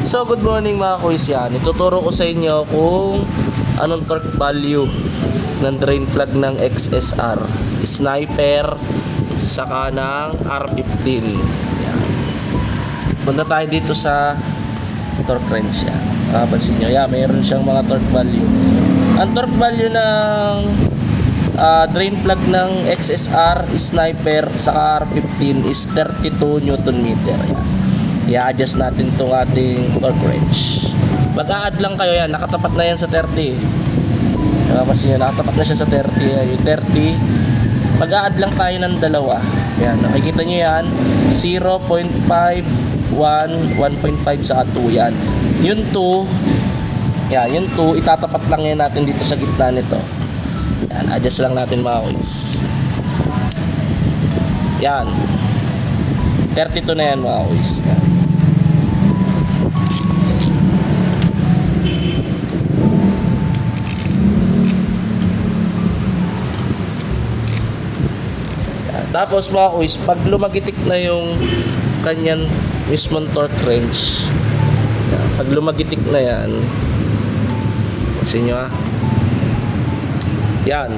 So, good morning mga kuys yan. Ituturo ko sa inyo kung anong torque value ng drain plug ng XSR, sniper, saka ng R15. Yan. Punta tayo dito sa torque wrench yan. Makapansin nyo, yan, mayroon siyang mga torque value. Ang torque value ng ah, drain plug ng XSR, sniper, saka R15 is 32 Newton meter. Yan. I-adjust natin itong ating torque wrench. Mag-a-add lang kayo yan. Nakatapat na yan sa 30. Kasi yun, nakatapat na siya sa 30. Ayan, Yung 30. Mag-a-add lang tayo ng dalawa. Yan. Nakikita nyo yan. 0.5, 1, 1.5 sa 2 yan. Yung 2, yan, yung 2, itatapat lang yan natin dito sa gitna nito. Yan, adjust lang natin mga kuys. Yan. 32 na yan mga kuys. Yan. Tapos mga kuys, pag lumagitik na yung kanyan mismong torque wrench, pag lumagitik na yan, kasi nyo ah, yan,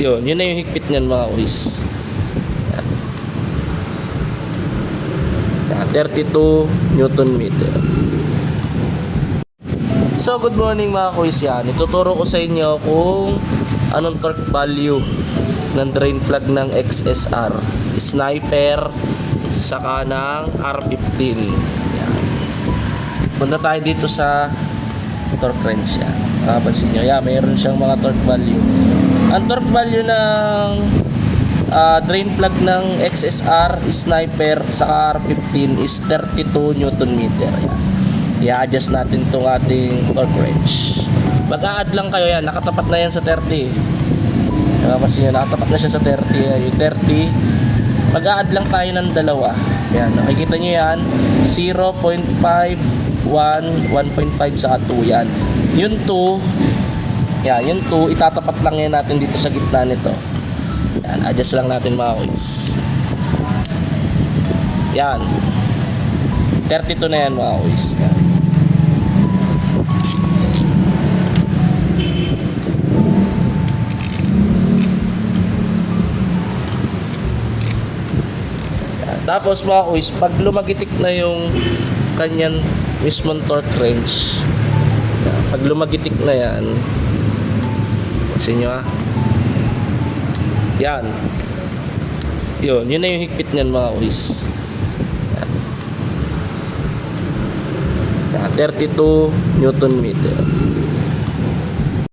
yun, yun na yung higpit niyan mga kuys. Yan. Yan, 32 Newton meter. So, good morning mga kuys yan. Ituturo ko sa inyo kung anong torque value ng drain plug ng XSR, sniper, saka ng R15. Yan. Punta tayo dito sa torque wrench yan. Makapansin nyo, yan, mayroon siyang mga torque value. Ang torque value ng ah, drain plug ng XSR, sniper, saka R15 is 32 Newton meter. Yan. I-adjust natin itong ating torque wrench. Mag-a-add lang kayo yan. Nakatapat na yan sa 30. Kasi yun, nakatapat na siya sa 30. Ayan, Yung 30. Mag-a-add lang tayo ng dalawa. Yan. Nakikita nyo yan. 0.5, 1, 1.5 sa 2 yan. Yung 2, yan, yung 2, itatapat lang yan natin dito sa gitna nito. Yan, adjust lang natin mga kuys. Yan. 32 na yan mga kuys. Yan. Tapos mga kuys, pag lumagitik na yung kanyan mismong torque wrench, pag lumagitik na yan, kasi nyo ah, yan, yun, yun na yung higpit niyan mga. Yan. Yan, 32 Newton meter.